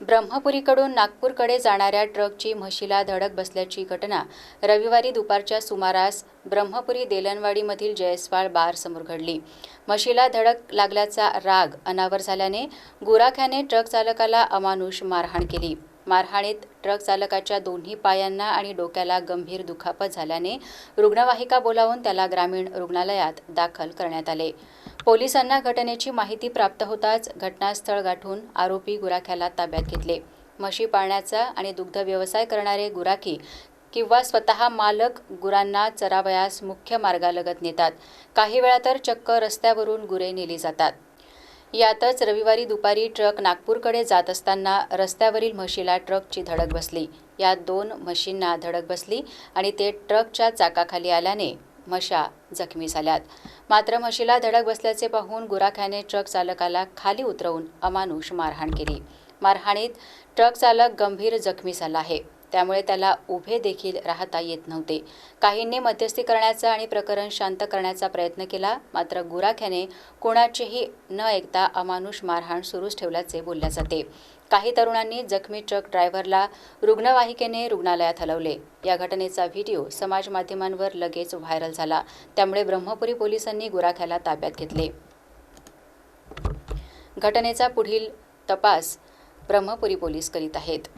ब्रह्मपुरीकडून नागपूरकडे जाणाऱ्या ट्रकची म्हशीला धडक बसल्याची घटना रविवारी दुपारच्या सुमारास ब्रह्मपुरी देलनवाडीमधील जयस्वाळ बार समोर घडली. म्हशीला धडक लागल्याचा राग अनावर झाल्याने गुराख्याने ट्रक चालकाला अमानुष मारहाण केली. मारहाणीत ट्रक चालकाच्या दोन्ही पायांना आणि डोक्याला गंभीर दुखापत झाल्याने रुग्णवाहिका बोलावून त्याला ग्रामीण रुग्णालयात दाखल करण्यात आले. पोलिसांना घटनेची माहिती प्राप्त होताच घटनास्थळ गाठून आरोपी गुराख्याला ताब्यात घेतले. म्हशी पाळण्याचा आणि दुग्ध व्यवसाय करणारे गुराखी किंवा स्वतः मालक गुरांना चरावयास मुख्य मार्गालगत नेतात. काही वेळा तर चक्क रस्त्यावरून गुरे नेली जातात. यातच रविवारी दुपारी ट्रक नागपूरकडे जात असताना रस्त्यावरील म्हशीला ट्रकची धडक बसली. यात दोन म्हशींना धडक बसली आणि ते ट्रकच्या चाकाखाली आल्याने म्हशा जखमी झाल्यात. मात्र म्हशीला धडक बसल्याचे पाहून गुराख्याने ट्रक चालकाला खाली उतरवून अमानुष मारहाण केली. मारहाणीत ट्रक चालक गंभीर जखमी झाला आहे. त्यामुळे त्याला उभे देखील राहता येत नव्हते. काहींनी मध्यस्थी करण्याचा आणि प्रकरण शांत करण्याचा प्रयत्न केला मात्र गुराख्याने कोणाचेही न ऐकता अमानुष मारहाण सुरूच ठेवल्याचे बोलल्या जाते. काही तरुणांनी जखमी ट्रक ड्रायव्हरला रुग्णवाहिकेने रुग्णालयात हलवले. या घटनेचा व्हिडिओ समाज माध्यमांवर लगेच व्हायरल झाला. त्यामुळे ब्रह्मपुरी पोलिसांनी गुराख्याला ताब्यात घेतले. घटनेचा पुढील तपास ब्रह्मपुरी पोलीस करीत आहेत.